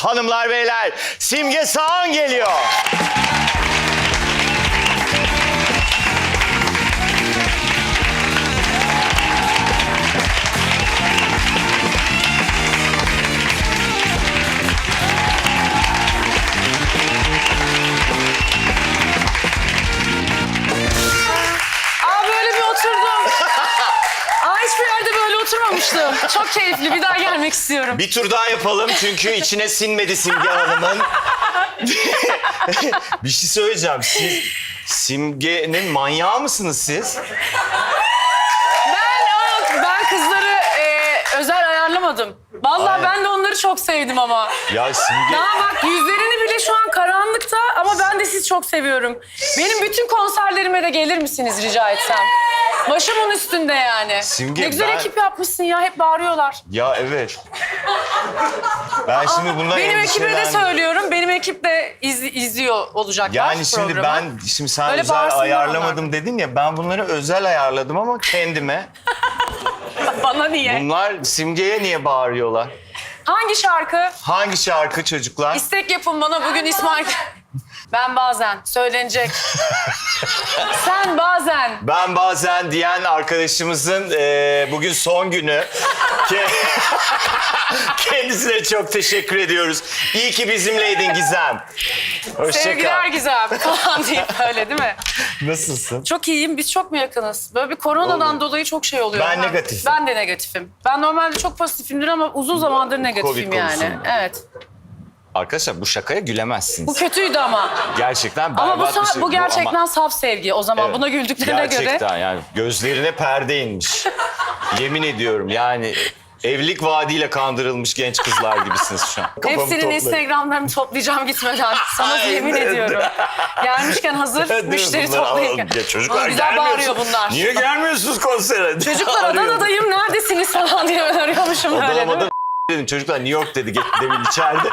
Hanımlar beyler Simge Sağan geliyor. Çok keyifli. Bir daha gelmek istiyorum. Bir tur daha yapalım çünkü içine sinmedi Simge Hanım'ın. bir şey söyleyeceğim. Siz Simge'nin manyağı mısınız siz? Ben, ben kızları e, özel ayarlamadım. Vallahi Aynen. ben de onları çok sevdim ama. Ya Simge... Daha bak yüzlerini bile şu an karanlıkta ama ben de sizi çok seviyorum. Benim bütün konserlerime de gelir misiniz rica etsem? Başımın üstünde yani. Simge, ne güzel ben- ekip yapmışsın ya hep bağırıyorlar. Ya evet. Ben şimdi bundan Benim ekibe de söylüyorum. Benim ekip de iz- izliyor olacaklar Yani şimdi programı. ben, şimdi sen Öyle özel bağırsınlar ayarlamadım dedin ya ben bunları özel ayarladım ama kendime. Bana niye? Bunlar Simge'ye niye bağırıyorlar? Hangi şarkı? Hangi şarkı çocuklar? İstek yapın bana bugün İsmail. Ben bazen söylenecek. Bazen. Ben bazen diyen arkadaşımızın e, bugün son günü. Ke- Kendisine çok teşekkür ediyoruz. İyi ki bizimleydin Gizem. Hoşça Sevgiler kal. güzel falan deyip öyle değil mi? Nasılsın? Çok iyiyim. Biz çok mu yakınız? Böyle bir koronadan Olur. dolayı çok şey oluyor. Ben negatifim. Ben de negatifim. Ben normalde çok pozitifimdir ama uzun zamandır negatifim Covid yani. konusunda. Evet. Arkadaşlar bu şakaya gülemezsiniz. Bu kötüydü ama. Gerçekten Ama bu, berbat bir şey. bu gerçekten ama- saf sevgi. O zaman Evet. buna güldüklerine göre. Gerçekten yani gözlerine perde inmiş. Yemin ediyorum yani evlilik vaadiyle kandırılmış genç kızlar gibisiniz şu an. Kafamı Hepsinin toplayın. Instagram'larını toplayacağım gitmeden. Sana yemin ediyorum. Gelmişken hazır Değil müşteri toplayın. Ya çocuklar Ama güzel bağırıyor bunlar. Niye gelmiyorsunuz konsere? Çocuklar. Adana'dayım neredesiniz falan diye ben arıyormuşum öyle değil mi? Adana'da dedim çocuklar New York dedi demin içeride.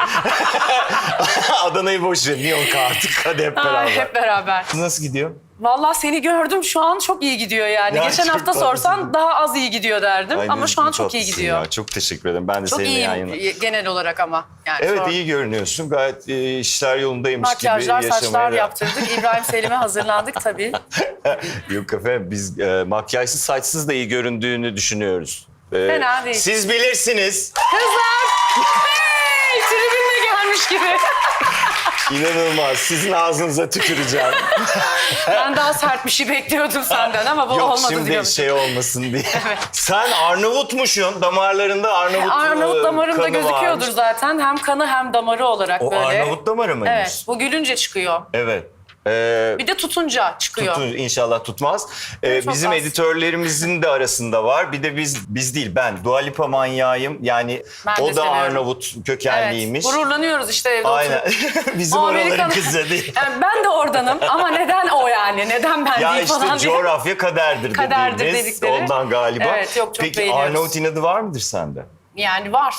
Adana'yı boş ver New York artık hadi hep beraber. hep beraber. Nasıl gidiyor? Vallahi seni gördüm şu an çok iyi gidiyor yani. Ya Geçen çok hafta tatlısın. sorsan daha az iyi gidiyor derdim Ay, ama şu an çok iyi tatlısın gidiyor. Ya. Çok teşekkür ederim. Ben de Çok seninle iyiyim genel olarak ama. Yani Evet sor- iyi görünüyorsun. Gayet e, işler yolundaymış Makyajlar, gibi yaşamaya saçlar devam- yaptırdık. İbrahim Selim'e hazırlandık tabii. Yok efendim biz e, makyajsız saçsız da iyi göründüğünü düşünüyoruz. E, Fena değil. Siz bilirsiniz. Kızlar! Hey! Tribünle gelmiş gibi. İnanılmaz. Sizin ağzınıza tüküreceğim. Ben daha sert bir şey bekliyordum senden ama bu Yok olmadı şimdi şey olmasın diye. Sen Arnavutmuşsun. Damarlarında Arnavut, Arnavut e, damarımda kanı gözüküyordur varmış. zaten. Hem kanı hem damarı olarak O böyle. Arnavut damarı mıymış? Evet. Bu gülünce çıkıyor. Evet. Ee, Bir de tutunca çıkıyor. tutun, inşallah tutmaz. Ee, Çok bizim az. editörlerimizin de arasında var. Bir de biz biz değil ben Dua Lipa manyağıyım. Yani Ben de o da seviyorum. Arnavut kökenliymiş. Evet. Gururlanıyoruz işte evde Aynen. oturup. bizim O Amerikan- kızı değil. Yani ben de oradanım ama neden o yani? Neden ben Ya değil işte falan diye. coğrafya kaderdir, Kaderdir dediğimiz dedikleri. ondan galiba. Evet, yok, çok Peki beğeniyoruz. Arnavut inadı var mıdır sende? Yani var.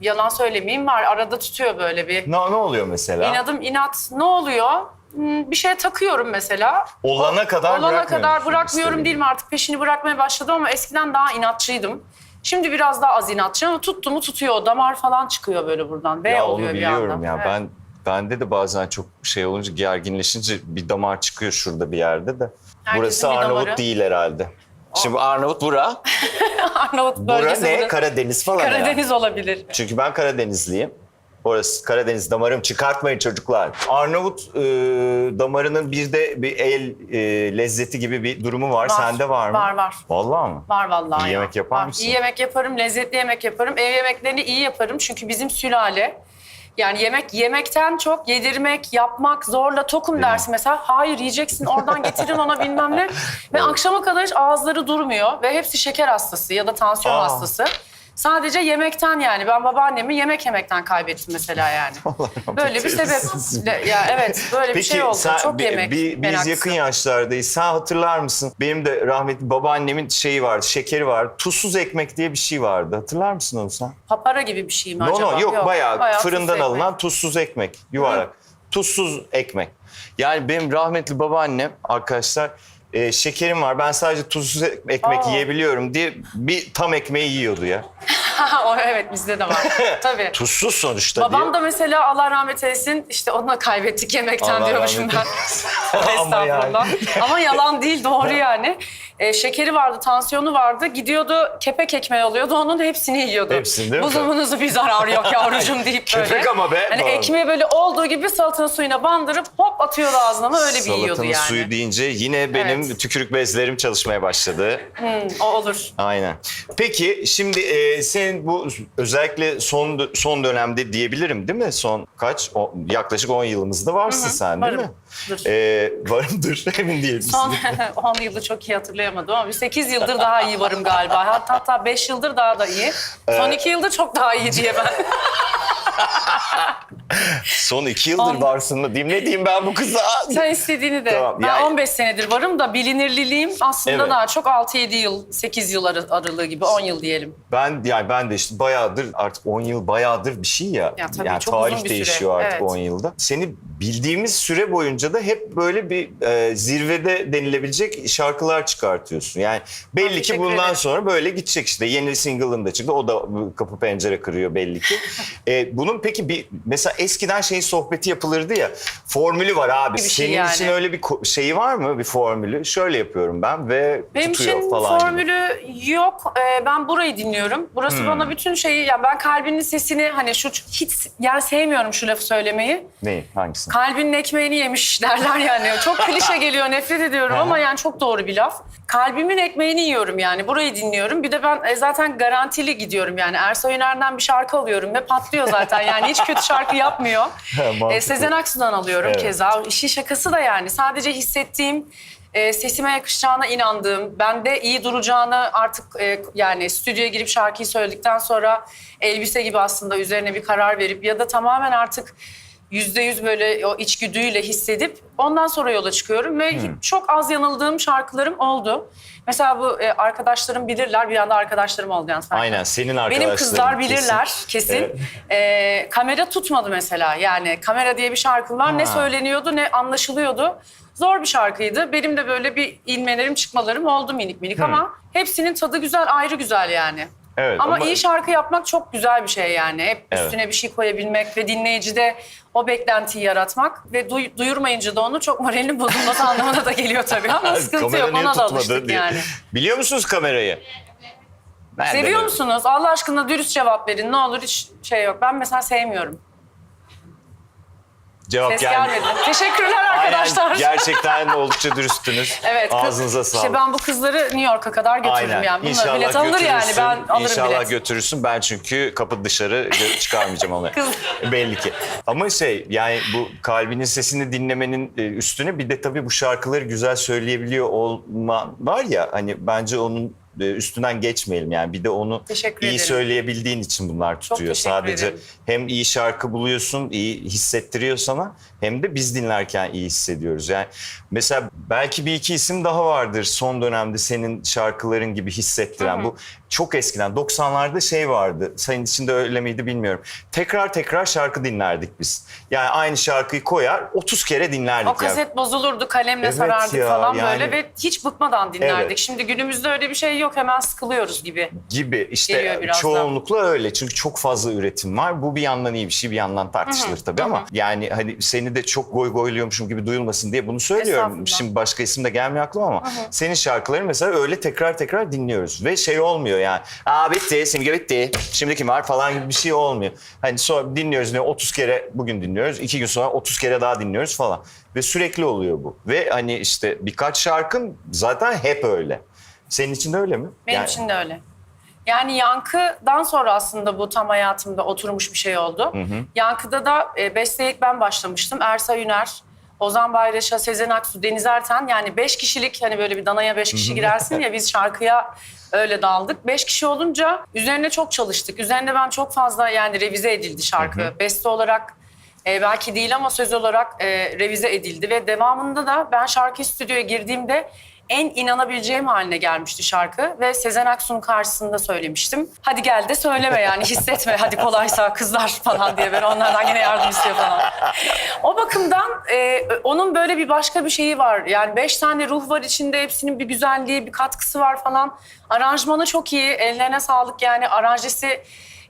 Yalan söylemeyeyim var. Arada tutuyor böyle bir. Ne, ne oluyor mesela? İnadım inat. Ne oluyor? Hmm, Bir şeye takıyorum mesela. Olana kadar Olana kadar bırakmıyorum değil mi? Artık peşini bırakmaya başladım ama eskiden daha inatçıydım. Şimdi biraz daha az inatçı ama tuttu mu tutuyor. Damar falan çıkıyor böyle buradan. V Ya onu oluyor bir biliyorum anda. ya. Evet. Ben bende de bazen çok şey olunca gerginleşince bir damar çıkıyor şurada bir yerde de. Herkesin Burası bir Arnavut damarı. değil herhalde. Şimdi Arnavut bura. Arnavut Bura bölgesi ne? burası. Karadeniz falan ya. Karadeniz olabilir. Çünkü ben Karadenizliyim. Orası Karadeniz damarım çıkartmayın çocuklar. Arnavut e, damarının bir de bir el e, lezzeti gibi bir durumu var. Var. Sende var mı? Var, var. Vallahi mı? Var vallahi. İyi ya. yemek yapar Var. mısın? İyi yemek yaparım, lezzetli yemek yaparım. Ev yemeklerini iyi yaparım çünkü bizim sülale yani yemek yemekten çok yedirmek, yapmak, zorla tokum dersin mesela. Hayır yiyeceksin oradan getirin ona bilmem ne. Ve akşama kadar hiç ağızları durmuyor ve hepsi şeker hastası ya da tansiyon Aa. hastası. Sadece yemekten yani. Ben babaannemi yemek yemekten kaybettim mesela yani. Böyle bir sebep. Ya evet böyle bir Peki şey oldu. sen, çok bi- yemek bi- biz meraklısı. yakın yaşlardayız. Sen hatırlar mısın? Benim de rahmetli babaannemin şeyi vardı, şekeri vardı. Tuzsuz ekmek diye bir şey vardı. Hatırlar mısın onu sen? Papara gibi bir şey mi No acaba? no yok, bayağı, tuzlu fırından ekmek. alınan tuzsuz ekmek. Yuvarlak. Tuzsuz ekmek. Yani benim rahmetli babaannem arkadaşlar e, şekerim var. Ben sadece tuzsuz ekmek Aa. yiyebiliyorum diye bir tam ekmeği yiyordu ya. o evet bizde de var. Tabii. Tuzsuz sonuçta Babam diye. da mesela Allah rahmet eylesin işte onu da kaybettik yemekten Allah diyormuşum rahmet ben. eylesin. Ama yani. Estağfurullah. Ama yalan değil doğru yani. Ee, şekeri vardı, tansiyonu vardı. Gidiyordu kepek ekmeği alıyordu onun hepsini yiyordu. Hepsini değil mi? Buzumunuzu bir zararı yok yavrucuğum deyip böyle. Kepek ama be. Hani Doğru. ekmeği böyle olduğu gibi salatanın suyuna bandırıp hop atıyordu ağzına ama öyle bir yiyordu yani. suyu deyince yine benim Evet. tükürük bezlerim çalışmaya başladı. Hmm, o olur. Aynen. Peki şimdi e, senin bu özellikle son dö- son dönemde diyebilirim değil mi? Son kaç? O- yaklaşık 10 yılımızda varsın sen değil mi? varımdır. E, varımdır emin değilim. Son 10 yılı çok iyi hatırlayamadım ama bir 8 yıldır daha iyi varım galiba. Hatta, hatta 5 yıldır daha da iyi. Son 2 yıldır çok daha iyi diye ben. Son 2 yıldır On- varsın mı diyeyim? Ne diyeyim ben bu kıza? Sen istediğini de. Tamam, ben yani- 15 senedir varım da bilinirliliğim aslında Evet. daha çok 6-7 yıl, 8 yıl arı- aralığı gibi 10 yıl diyelim. Ben yani ben de işte bayağıdır artık 10 yıl bayağıdır bir şey ya. Ya tabii, yani çok tarih uzun bir süre. değişiyor artık Evet. 10 yılda. Seni bildiğimiz süre boyunca da hep böyle bir e, zirvede denilebilecek şarkılar çıkartıyorsun. Yani belli ki bundan ederim. sonra böyle gidecek işte. Yeni single'ın da çıktı. O da kapı pencere kırıyor belli ki. E, bunun peki bir mesela eskiden şeyin sohbeti yapılırdı ya. Formülü var abi. Şey Senin yani. için öyle bir şeyi var mı? Bir formülü. Şöyle yapıyorum ben ve Benim tutuyor için falan gibi. formülü yok. Ee, ben burayı dinliyorum. Burası Hmm. bana bütün şeyi, ya ben kalbinin sesini hani şu hiç yani sevmiyorum şu lafı söylemeyi. Ne? Hangisi? Kalbinin ekmeğini yemiş derler yani. Çok klişe geliyor, nefret ediyorum ama yani çok doğru bir laf. Kalbimin ekmeğini yiyorum yani. Burayı dinliyorum. Bir de ben e, zaten garantili gidiyorum yani. Ersoy Üner'den bir şarkı alıyorum ve patlıyor zaten. Yani hiç kötü şarkı yapmıyor. E, Sezen Aksu'dan alıyorum Evet. keza. İşin şakası da yani. Sadece hissettiğim, e, sesime yakışacağına inandığım, bende iyi duracağını artık e, yani stüdyoya girip şarkıyı söyledikten sonra elbise gibi aslında üzerine bir karar verip ya da tamamen artık yüzde yüz böyle o içgüdüyle hissedip ondan sonra yola çıkıyorum ve çok az yanıldığım şarkılarım oldu. Mesela bu e, arkadaşlarım bilirler bir anda arkadaşlarım oldu yani. Aynen senin arkadaşların. Benim kızlar kesin. bilirler kesin. Evet. Ee, kamera tutmadı mesela. Yani kamera diye bir şarkım var. Ne Ha. söyleniyordu ne anlaşılıyordu. Zor bir şarkıydı. Benim de böyle bir inmelerim çıkmalarım oldu minik minik ama hepsinin tadı güzel ayrı güzel yani. Evet, ama, ama- iyi şarkı yapmak çok güzel bir şey yani. Hep Evet. üstüne bir şey koyabilmek ve dinleyicide o beklentiyi yaratmak ve duy- duyurmayınca da onu çok moralinin bozulması anlamına da geliyor tabii ama sıkıntı yok ona da alıştık diye. yani. Biliyor musunuz kamerayı? Nereden Seviyor musunuz? Allah aşkına dürüst cevap verin. Ne olur hiç şey yok. Ben mesela sevmiyorum. Cevap Ses gelmedi. gelmedi. Teşekkürler arkadaşlar. Aynen, gerçekten oldukça dürüsttünüz. Evet. kız- Ağzınıza sağlık. İşte ben bu kızları New York'a kadar götürürüm Aynen. yani. Bunlar İnşallah bilet alınır yani. Ben alırım İnşallah bilet. götürürsün. Ben çünkü kapı dışarı çıkarmayacağım onu. Kız. Belli ki. Ama şey yani bu kalbinin sesini dinlemenin e, üstüne bir de tabii bu şarkıları güzel söyleyebiliyor olma var ya hani bence onun üstünden geçmeyelim yani bir de onu Teşekkür iyi ederim. söyleyebildiğin için bunlar tutuyor. Sadece ederim. hem iyi şarkı buluyorsun, iyi hissettiriyor sana hem de biz dinlerken iyi hissediyoruz. Yani mesela belki bir iki isim daha vardır son dönemde senin şarkıların gibi hissettiren. Bu çok eskiden 90'larda şey vardı. Senin için de öyle miydi bilmiyorum. Tekrar tekrar şarkı dinlerdik biz. Yani aynı şarkıyı koyar 30 kere dinlerdik. O yani. kaset bozulurdu, kalemle Evet sarardık ya, falan yani- böyle ve hiç bıkmadan dinlerdik. Evet. Şimdi günümüzde öyle bir şey yok. Hemen sıkılıyoruz gibi. gibi işte çoğunlukla öyle çünkü çok fazla üretim var. Bu bir yandan iyi bir şey bir yandan tartışılır tabii ama yani hani seni de çok goy goyluyormuşum gibi duyulmasın diye bunu söylüyorum. Şimdi başka isim de gelmiyor aklıma ama senin şarkıların mesela öyle tekrar tekrar dinliyoruz ve şey olmuyor yani. Aa bitti, simge bitti. Şimdi kim var falan gibi bir şey olmuyor. Hani sonra dinliyoruz ne 30 kere bugün dinliyoruz. iki gün sonra 30 kere daha dinliyoruz falan. Ve sürekli oluyor bu. Ve hani işte birkaç şarkın zaten hep öyle. Senin için de öyle mi? Benim Yani- için de öyle. Yani yankıdan sonra aslında bu tam hayatımda oturmuş bir şey oldu. Yankıda da e, besteye ilk ben başlamıştım. Ersa Üner, Ozan Bayraş'a, Sezen Aksu, Deniz Erten. Yani beş kişilik hani böyle bir danaya beş kişi girersin ya biz şarkıya öyle daldık. Beş kişi olunca üzerine çok çalıştık. Üzerine ben çok fazla yani revize edildi şarkı. Beste olarak e, belki değil ama söz olarak e, revize edildi ve devamında da ben şarkı stüdyoya girdiğimde en inanabileceğim haline gelmişti şarkı ve Sezen Aksu'nun karşısında söylemiştim. Hadi gel de söyleme yani hissetme hadi kolaysa kızlar falan diye böyle onlardan yine yardım istiyor falan. O bakımdan e, onun böyle bir başka bir şeyi var. Yani beş tane ruh var içinde hepsinin bir güzelliği, bir katkısı var falan. Aranjmanı çok iyi, ellerine sağlık yani aranjesi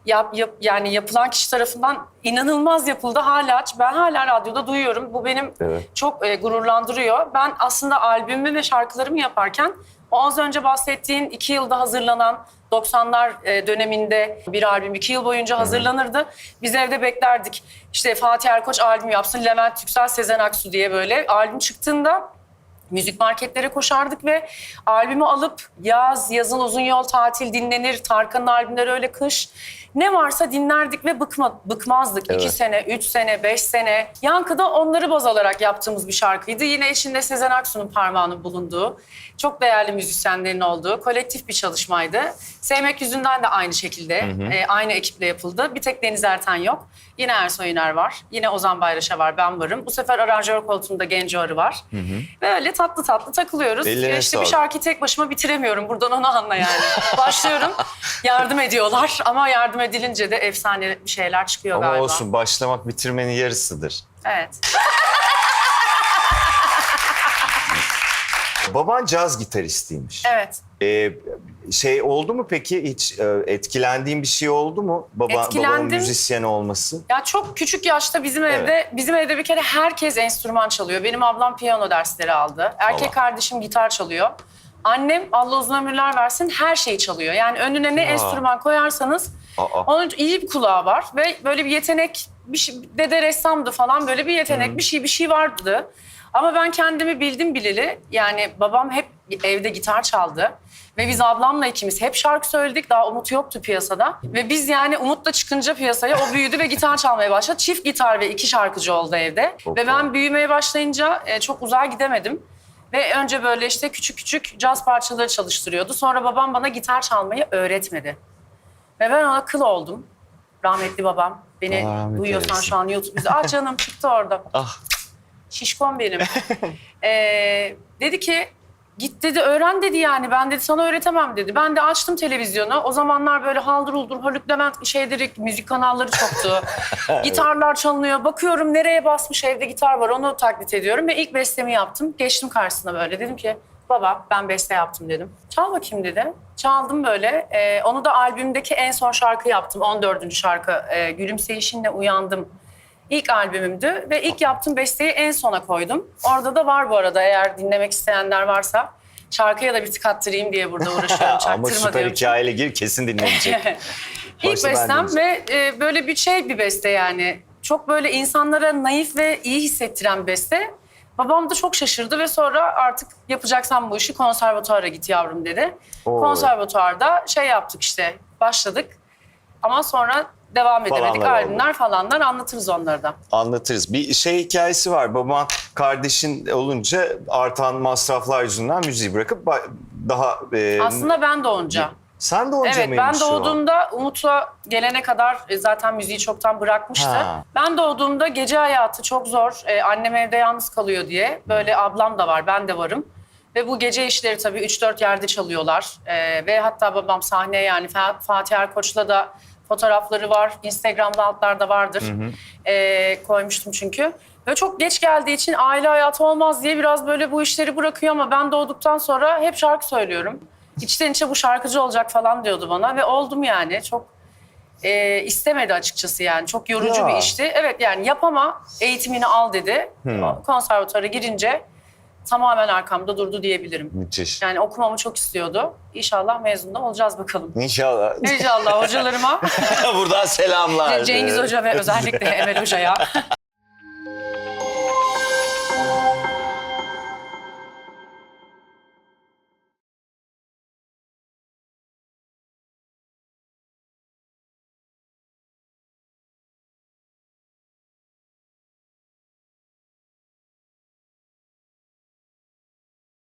yap, yap, yani yapılan kişi tarafından inanılmaz yapıldı. Hala ben hala radyoda duyuyorum. Bu benim Evet. çok e, gururlandırıyor. Ben aslında albümümü ve şarkılarımı yaparken o az önce bahsettiğin iki yılda hazırlanan 90'lar e, döneminde bir albüm iki yıl boyunca hazırlanırdı. Biz evde beklerdik. İşte Fatih Erkoç albüm yapsın, Levent Yüksel, Sezen Aksu diye böyle. Albüm çıktığında müzik marketlere koşardık ve albümü alıp yaz, yazın uzun yol tatil dinlenir. Tarkan'ın albümleri öyle kış. Ne varsa dinlerdik ve bıkma, bıkmazdık. Evet. İki sene, üç sene, beş sene. Yankıda onları baz alarak yaptığımız bir şarkıydı. Yine içinde Sezen Aksu'nun parmağının bulunduğu, çok değerli müzisyenlerin olduğu kolektif bir çalışmaydı. Sevmek yüzünden de aynı şekilde, e, aynı ekiple yapıldı. Bir tek Deniz Erten yok. Yine Ersoy Üner var. Yine Ozan Bayraş'a var, ben varım. Bu sefer aranjör koltuğunda Genco Arı var. Ve öyle tatlı tatlı takılıyoruz. Ellerine Ya işte bir şarkıyı tek başıma bitiremiyorum. Buradan onu anla yani. Başlıyorum, yardım ediyorlar. Ama yardım edilince de efsane bir şeyler çıkıyor Ama galiba. olsun başlamak bitirmenin yarısıdır. Evet. Baban caz gitaristiymiş. Evet. Ee, şey oldu mu peki hiç e, etkilendiğin bir şey oldu mu? Baba, babanın Etkilendim. müzisyen olması. Ya çok küçük yaşta bizim Evet. evde bizim evde bir kere herkes enstrüman çalıyor. Benim ablam piyano dersleri aldı. Erkek Allah. kardeşim gitar çalıyor. Annem Allah uzun ömürler versin her şeyi çalıyor. Yani önüne ne Ya. enstrüman koyarsanız Aa. onun iyi bir kulağı var ve böyle bir yetenek bir şey, dede ressamdı falan böyle bir yetenek bir şey bir şey vardı. Ama ben kendimi bildim bileli yani babam hep evde gitar çaldı. Ve biz ablamla ikimiz hep şarkı söyledik. Daha Umut yoktu piyasada. Ve biz yani Umut'la çıkınca piyasaya o büyüdü ve gitar çalmaya başladı. Çift gitar ve iki şarkıcı oldu evde. Çok ve ben büyümeye başlayınca e, çok uzağa gidemedim. Ve önce böyle işte küçük küçük caz parçaları çalıştırıyordu. Sonra babam bana gitar çalmayı öğretmedi. Ve ben ona kıl oldum. Rahmetli babam. Beni Allah duyuyorsan şu an YouTube bizi. Ah canım çıktı orada. Ah. Şişkon benim. Ee, dedi ki git dedi öğren dedi yani. Ben dedi sana öğretemem dedi. Ben de açtım televizyonu. O zamanlar böyle haldır uldur Haluk Levent şeyleri müzik kanalları çoktu. Gitarlar çalınıyor. Bakıyorum nereye basmış evde gitar var onu taklit ediyorum. Ve ilk bestemi yaptım. Geçtim karşısına böyle. Dedim ki baba ben beste yaptım dedim. Çal bakayım dedi. Çaldım böyle. Ee, onu da albümdeki en son şarkı yaptım. 14. şarkı. Ee, Gülümseyişinle Uyandım. İlk albümümdü ve ilk yaptığım besteyi en sona koydum. Orada da var bu arada eğer dinlemek isteyenler varsa. Şarkıya da bir tık attırayım diye burada uğraşıyorum. Ama süper hikayeyle gir kesin dinlenecek. İlk bestem ve e, böyle bir şey bir beste yani. Çok böyle insanlara naif ve iyi hissettiren beste. Babam da çok şaşırdı ve sonra artık yapacaksan bu işi konservatuara git yavrum dedi. Oo. Konservatuarda şey yaptık işte başladık. Ama sonra devam edemedik. Falanlar. Albümler falanlar anlatırız onları da. Anlatırız. Bir şey hikayesi var. Baban kardeşin olunca artan masraflar yüzünden müziği bırakıp daha... e, Aslında ben doğunca. Sen de onca Evet ben doğduğumda Umut'la gelene kadar e, zaten müziği çoktan bırakmıştı. Ha. Ben doğduğumda gece hayatı çok zor. E, annem evde yalnız kalıyor diye. Böyle ablam da var, ben de varım. Ve bu gece işleri tabii 3-4 yerde çalıyorlar. E, ve hatta babam sahneye yani Fa- Fatih Erkoç'la da fotoğrafları var. Instagram'da altlarda vardır. E, koymuştum çünkü. Ve çok geç geldiği için aile hayatı olmaz diye biraz böyle bu işleri bırakıyor ama ben doğduktan sonra hep şarkı söylüyorum. İçten içe bu şarkıcı olacak falan diyordu bana ve oldum yani. Çok e, istemedi açıkçası yani. Çok yorucu Ya. bir işti. Evet yani yap ama eğitimini al dedi. Hmm. Konservatuara girince tamamen arkamda durdu diyebilirim. Müthiş. Yani okumamı çok istiyordu. İnşallah mezun da olacağız bakalım. İnşallah. İnşallah hocalarıma, Buradan selamlar. Cengiz Hoca ve özellikle Emel Hoca'ya